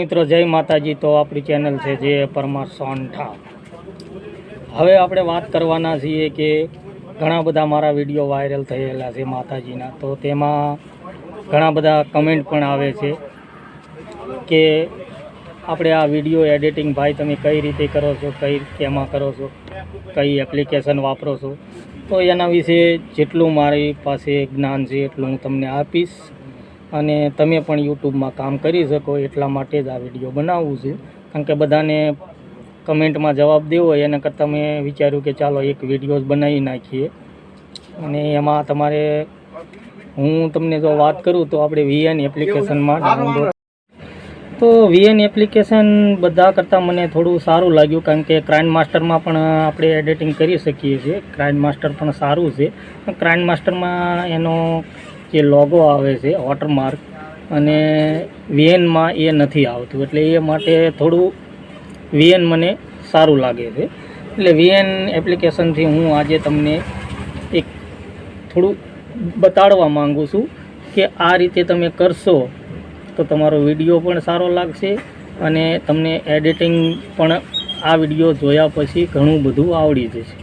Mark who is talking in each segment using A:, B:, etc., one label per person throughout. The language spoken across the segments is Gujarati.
A: મિત્રો, જય માતાજી. તો આપણી ચેનલ છે જે પરમાર સોંઠા. હવે આપણે વાત કરવાના છીએ કે ઘણા બધા મારા વીડિયો વાયરલ થયેલા છે માતાજીના. તો તેમાં ઘણા બધા કમેન્ટ પણ આવે છે કે આપણે આ વીડિયો એડિટિંગ ભાઈ તમે કઈ રીતે કરો છો, કઈ કેમાં કરો છો, કઈ એપ્લિકેશન વાપરો છો. તો એના વિશે જેટલું મારી પાસે જ્ઞાન છે એટલું હું તમને આપીશ. અને તમે પણ યુટ્યુબમાં કામ કરી શકો એટલા માટે જ આ વીડિયો બનાવવું છે. કારણ કે બધાને કમેન્ટમાં જવાબ દેવો હોય એના કરતાં મેં વિચાર્યું કે ચાલો એક વીડિયો જ બનાવી નાખીએ. અને એમાં તમારે હું તમને જો વાત કરું તો આપણે વીએન એપ્લિકેશનમાં ડાઉનલોડ તો વીએન એપ્લિકેશન બધા કરતાં મને થોડું સારું લાગ્યું કારણ કે ક્રાઇમ માસ્ટરમાં પણ આપણે એડિટિંગ કરી શકીએ છીએ. ક્રાઇમ માસ્ટર પણ સારું છે. ક્રાઇમ માસ્ટરમાં એનો જે લોગો આવે છે વોટરમાર્ક અને વીએનમાં એ નથી આવતું. એટલે એ માટે થોડું વીએન મને સારું લાગે છે. એટલે વીએન એપ્લિકેશનથી હું આજે તમને એક થોડું બતાડવા માંગુ છું કે આ રીતે તમે કરશો તો તમારો વીડિયો પણ સારો લાગશે અને તમને એડિટિંગ પણ આ વીડિયો જોયા પછી ઘણું બધું આવડી જશે.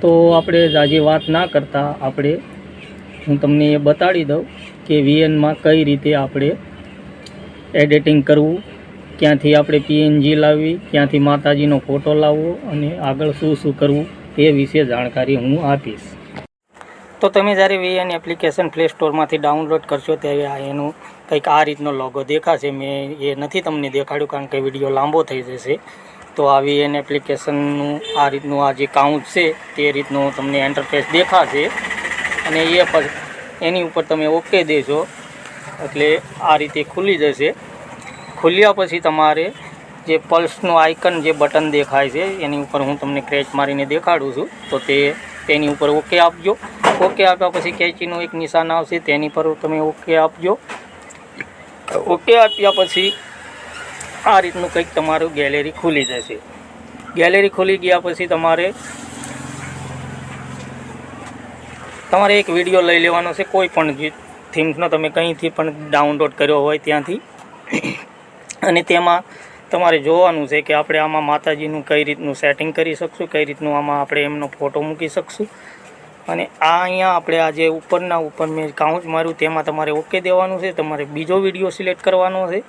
A: તો આપણે જાજી વાત ના કરતાં, આપણે હું તમને એ બતાડી દઉં કે વીએનમાં કઈ રીતે આપણે એડિટિંગ કરવું, ક્યાંથી આપણે પીએનજી લાવવી, ક્યાંથી માતાજીનો ફોટો લાવવો અને આગળ શું શું કરવું તે વિશે જાણકારી હું આપીશ. તો તમે જ્યારે વીએન એપ્લિકેશન પ્લે સ્ટોરમાંથી ડાઉનલોડ કરશો ત્યારે આ એનું કંઈક આ રીતનો લોગો દેખાશે. મેં એ નથી તમને દેખાડ્યું કારણ કે વીડિયો લાંબો થઈ જશે. તો આ વીએન એપ્લિકેશનનું આ રીતનું આ જે કાઉન્ટ છે તે રીતનું તમને એન્ટરફેસ દેખાશે. અને એ પર એની ઉપર તમે ઓકે દેશો એટલે આ રીતે ખુલી જશે. ખુલ્યા પછી તમારે જે પલ્સનું આઇકન જે બટન દેખાય છે, એની ઉપર હું તમને ક્રેચ મારીને દેખાડું છું. તો તે તેની ઉપર ઓકે આપજો. ઓકે આપ્યા પછી કેચીનું એક નિશાન આવશે, તેની પર તમે ઓકે આપજો. ઓકે આપ્યા પછી આ રીતનું કંઈક તમારું ગેલેરી ખુલી જશે. ગેલેરી ખુલી ગયા પછી તમારે તમારે એક વીડિયો લઈ લેવાનો છે, કોઈ પણ થીમ્સનો તમે કંઈથી પણ ડાઉનલોડ કર્યો હોય ત્યાંથી. અને તેમાં તમારે જોવાનું છે કે આપણે આમાં માતાજીનું કઈ રીતનું સેટિંગ કરી શકશું, કઈ રીતનું આમાં આપણે એમનો ફોટો મૂકી શકશું. અને આ અહીંયા આપણે આજે ઉપરના, ઉપર મેં કાઉચ માર્યું તેમાં તમારે ઓકે દેવાનું છે, તમારે બીજો વીડિયો સિલેક્ટ કરવાનો છે.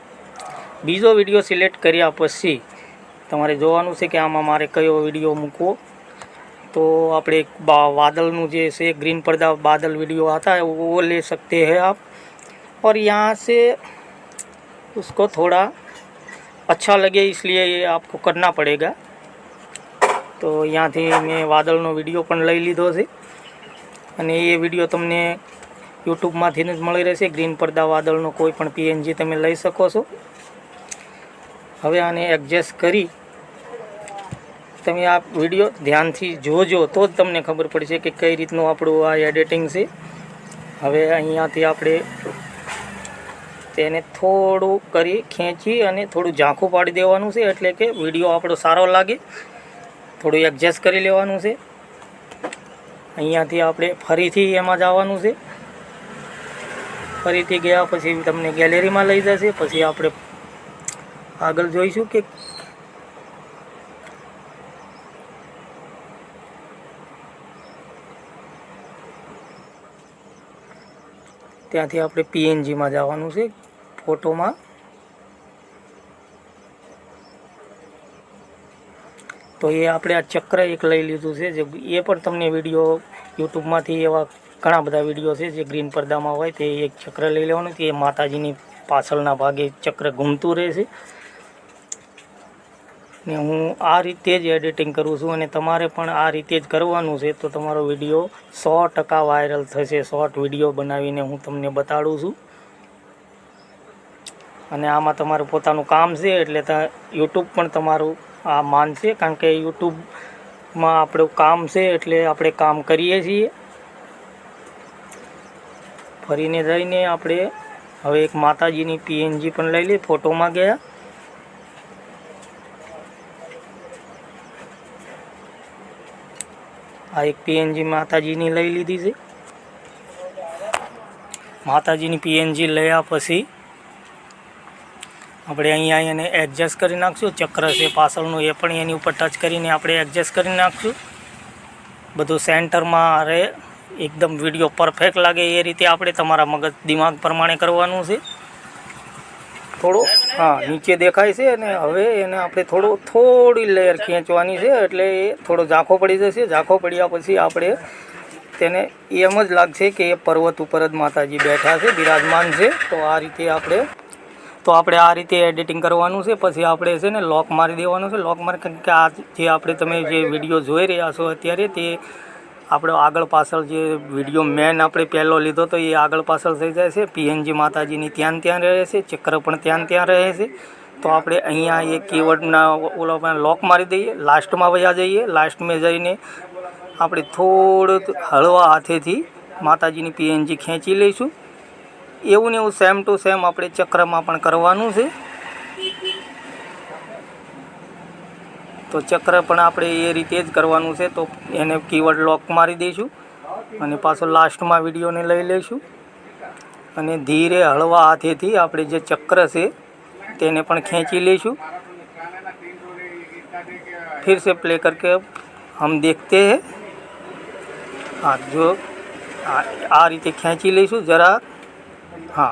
A: બીજો વીડિયો સિલેક્ટ કર્યા પછી તમારે જોવાનું છે કે આમાં મારે કયો વીડિયો મૂકવો. तो આપણે એક બા- વાદળનું જે છે ग्रीन पर्दा बादल वीडियो आता है वो ले सकते हैं आप और यहाँ से उसको थोड़ा अच्छा लगे इसलिए ये आपको करना पड़ेगा તો અહીંયાથી મેં વાદળનો વિડીયો પણ લઈ લીધો છે અને એ વિડીયો તમને યુટ્યુબમાંથી જ મળી રહેશે ગ્રીન પડદા વાદળનો કોઈ પણ પીએનજી તમે લઈ શકો છો હવે આને એડજસ્ટ કરી તમે આ વીડિયો ધ્યાનથી જોજો, તો જ તમને ખબર પડશે કે કઈ રીતનું આપણું આ એડિટિંગ છે. હવે અહીંયાથી આપણે તેને થોડું કરી ખેંચી અને થોડું ઝાંખું પાડી દેવાનું છે, એટલે કે વીડિયો આપણો સારો લાગે. થોડું એડજસ્ટ કરી લેવાનું છે. અહીંયાથી આપણે ફરીથી એમાં જવાનું છે. ફરીથી ગયા પછી તમને ગેલેરીમાં લઈ જશે, પછી આપણે આગળ જોઈશું કે ત્યાંથી આપણે પીએનજીમાં જવાનું છે, ફોટોમાં. તો એ આપણે આ ચક્ર એક લઈ લીધું છે, જે એ પણ તમને વીડિયો યુટ્યુબમાંથી એવા ઘણા બધા વીડિયો છે, જે ગ્રીન પડદામાં હોય તે એક ચક્ર લઈ લેવાનું, તે માતાજીની પાછળના ભાગે ચક્ર ઘૂમતું રહે છે ને હું આ રીતે જ એડિટિંગ કરું છું અને તમારે પણ આ રીતે જ કરવાનું છે તો તમારો વીડિયો સો ટકા વાયરલ થશે શોર્ટ વીડિયો બનાવીને હું તમને બતાડું છું. અને આમાં તમારું પોતાનું કામ છે એટલે યુટ્યુબ પણ તમારું આ માનશે કારણ કે યુટ્યુબમાં આપણું કામ છે એટલે આપણે કામ કરીએ છીએ. ફરીને જઈને આપણે, હવે એક માતાજીની પીએનજી પણ લઈ લઈએ ફોટોમાં ગયા. આ એક પીએનજી માતાજીની લઈ લીધી છે. માતાજીની પીએનજી લયા પછી આપણે અહીંયા એને એડજસ્ટ કરી નાખશું. ચક્ર છે, પાછળનું એ પણ એની ઉપર ટચ કરીને આપણે એડજસ્ટ કરી નાખશું. બધું સેન્ટરમાં રહે. એકદમ વીડિયો પરફેક્ટ લાગે એ રીતે આપણે તમારા મગજ, દિમાગ પ્રમાણે કરવાનું છે. થોડું, હા, નીચે દેખાય છે અને હવે એને આપણે થોડો, થોડી લેયર ખેંચવાની છે એટલે એ થોડો ઝાંખો પડી જશે. ઝાંખો પડ્યા પછી આપણે તેને એમ જ લાગશે કે એ પર્વત ઉપર જ માતાજી બેઠા છે, બિરાજમાન છે. તો આ રીતે આપણે, તો આપણે આ રીતે એડિટિંગ કરવાનું છે. પછી આપણે છે ને લોક મારી દેવાનું છે. લોક મારી કે આ જે આપણે તમે જે વીડિયો જોઈ રહ્યા છો અત્યારે તે આપણો આગળ પાછળ જે વીડિયો મેન આપણે પહેલો લીધો તો એ આગળ પાછળ થઈ જાય છે. પીએનજી માતાજીની ત્યાં ત્યાં રહે છે. ચક્ર પણ ત્યાં ત્યાં રહે છે. તો આપણે અહીંયા એ કીવર્ડના ઓલો લોક મારી દઈએ. લાસ્ટમાં વયા જઈએ. લાસ્ટમાં જઈને આપણે થોડું હળવા હાથેથી માતાજીની પીએનજી ખેંચી લઈશું. એવું ને એવું સેમ ટુ સેમ આપણે ચક્રમાં પણ કરવાનું છે. તો ચક્ર પણ આપણે એ રીતે જ કરવાનું છે તો એને કીવર્ડ લોક મારી દઈશું અને પાછો લાસ્ટમાં વિડીયોને લઈ લઈશું અને ધીરે હળવા હાથેથી આપણે જે ચક્ર છે તેને પણ ખેંચી લઈશું फिर से प्ले करके हम देखते हैं હા જો આ આ રીતે ખેંચી લઈશું જરા હા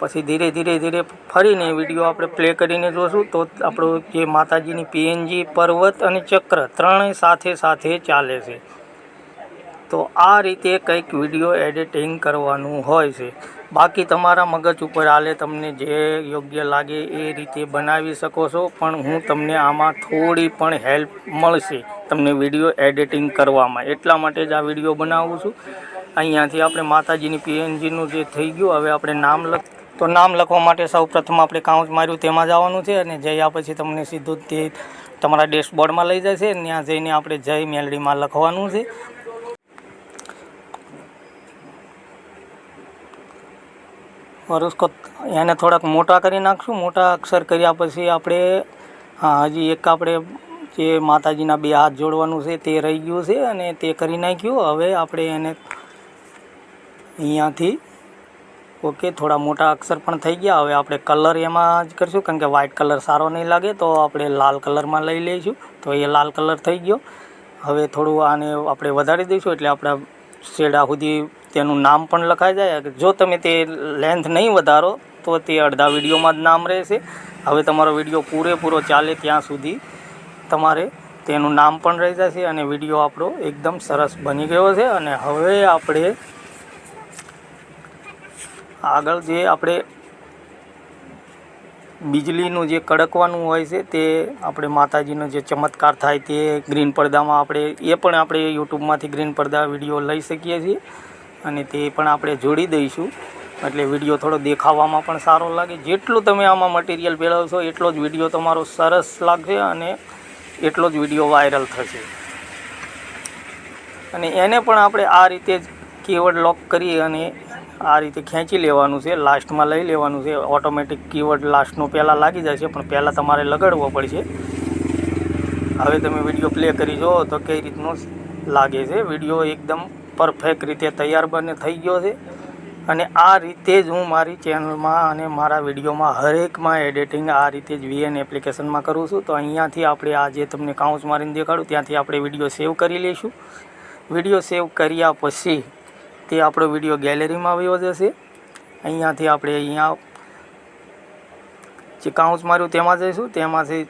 A: પછી ધીરે ધીરે ધીરે ફરીને વીડિયો આપણે પ્લે કરીને જોશું. તો આપણો જે માતાજીની પીએનજી પર્વત અને ચક્ર ત્રણેય સાથે સાથે ચાલે છે. તો આ રીતે કંઈક વીડિયો એડિટિંગ કરવાનું હોય છે. બાકી તમારા મગજ ઉપર હાલે તમને જે યોગ્ય લાગે એ રીતે બનાવી શકો છો. પણ હું તમને આમાં થોડી પણ હેલ્પ મળશે તમને વીડિયો એડિટિંગ કરવામાં. એટલા માટે જ આ વીડિયો બનાવું છું. અહીંયાથી આપણે માતાજીની પીએનજીનું જે થઈ ગયું, હવે આપણે નામ લખ તો નામ લખવા માટે સૌ પ્રથમ આપણે કાઉન્ટ માર્યું તેમાં જવાનું છે અને જયા પછી તમને સીધું જ તે તમારા ડેશબોર્ડમાં લઈ જશે ત્યાં જઈને આપણે જય મેલડીમાં લખવાનું છે और उसको એને થોડાક મોટા કરી નાખશું મોટા અક્ષર કર્યા પછી આપણે હા હજી એક આપણે જે માતાજીના બે હાથ જોડવાનું છે તે રહી ગયું છે અને તે કરી નાખ્યું હવે આપણે એને અહીંયાથી ઓકે, થોડા મોટા અક્ષર પણ થઈ ગયા. હવે આપણે કલર એમાં જ કરીશું, કારણ કે વ્હાઇટ કલર સારો નહીં લાગે, તો આપણે લાલ કલરમાં લઈ લઈશું. તો એ લાલ કલર થઈ ગયો. હવે થોડું આને આપણે વધારી દઈશું, એટલે આપણા શેડા સુધી તેનું નામ પણ લખાઈ જાય. જો તમે તે લેન્થ નહીં વધારો, તો તે અડધા વિડીયોમાં જ નામ રહેશે. હવે તમારો વીડિયો પૂરેપૂરો ચાલે ત્યાં સુધી તમારે તેનું નામ પણ રહી જશે અને વીડિયો આપણો એકદમ સરસ બની ગયો છે. અને હવે આપણે આગળ જે આપણે વીજળીનું જે કડકવાનું હોય છે તે આપણે માતાજીનો જે ચમત્કાર થાય તે ગ્રીન પડદામાં આપણે, એ પણ આપણે યુટ્યુબમાંથી ગ્રીન પડદા વીડિયો લઈ શકીએ છીએ અને તે પણ આપણે જોડી દઈશું. એટલે વીડિયો થોડો દેખાવામાં પણ સારો લાગે. જેટલું તમે આમાં મટીરિયલ ભેળવશો એટલો જ વીડિયો તમારો સરસ લાગશે અને એટલો જ વીડિયો વાયરલ થશે. અને એને પણ આપણે આ રીતે જ કીવર્ડ લોક કરી અને આ રીતે ખેંચી લેવાનું છે, લાસ્ટમાં લઈ લેવાનું છે. ઓટોમેટિક કીવર્ડ લાસ્ટનું પહેલાં લાગી જશે પણ પહેલાં તમારે લગાડવો પડશે. હવે તમે વીડિયો પ્લે કરી જુઓ તો કઈ રીતનો લાગે છે. વીડિયો એકદમ પરફેક્ટ રીતે તૈયાર બને, થઈ ગયો છે. અને આ રીતે જ હું મારી ચેનલમાં અને મારા વિડીયોમાં હરેકમાં એડિટિંગ આ રીતે જ વીએન એપ્લિકેશનમાં કરું છું. તો અહીંયાથી આપણે આ જે તમને કાઉન્સ મારીને દેખાડું, ત્યાંથી આપણે વીડિયો સેવ કરી લઈશું. વીડિયો સેવ કર્યા પછી તે આપણો વીડિયો ગેલેરીમાં આવ્યો જશે. અહીંયાથી આપણે અહીંયા જે કાઉન્સ માર્યું તેમાં જઈશું. તેમાંથી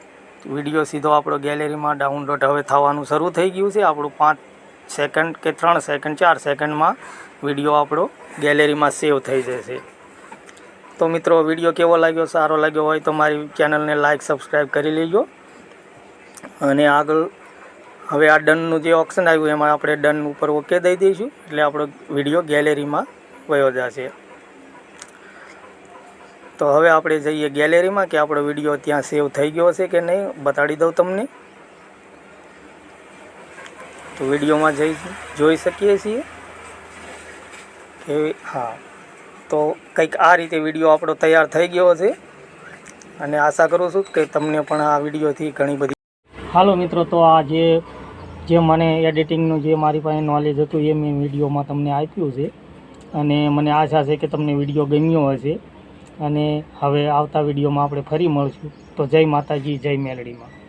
A: વીડિયો સીધો આપણો ગેલેરીમાં ડાઉનલોડ હવે થવાનું શરૂ થઈ ગયું છે. આપણું પાંચ સેકન્ડ કે ત્રણ સેકન્ડ ચાર સેકન્ડમાં વીડિયો આપણો ગેલેરીમાં સેવ થઈ જશે. તો મિત્રો વીડિયો કેવો લાગ્યો, સારો લાગ્યો હોય તો મારી ચેનલને લાઇક સબસ્ક્રાઈબ કરી લેજો. અને આગળ હવે આ ડનનું જે ઓપ્શન આવ્યું એમાં આપણે ડન ઉપર ઓકે દઈ દઈશું. એટલે આપણો વીડિયો ગેલેરીમાં વયો જશે. તો હવે આપણે જઈએ ગેલેરીમાં કે આપણો વીડિયો ત્યાં સેવ થઈ ગયો છે કે નહીં, બતાડી દઉં તમને. તો વિડીયોમાં જઈ જોઈ શકીએ છીએ. કે હા, તો કંઈક આ રીતે વીડિયો આપણો તૈયાર થઈ ગયો છે અને આશા કરું છું કે તમને પણ આ વિડીયોથી ઘણી બધી હાલો મિત્રો, તો આ જે જે મને એડિટિંગનું જે મારી પાસે નોલેજ હતું એ મેં વિડીયોમાં તમને આપ્યું છે. અને મને આશા છે કે તમને વીડિયો ગમ્યો હશે. અને હવે આવતા વિડીયોમાં આપણે ફરી મળશું. તો જય માતાજી, જય મેલડીમાં.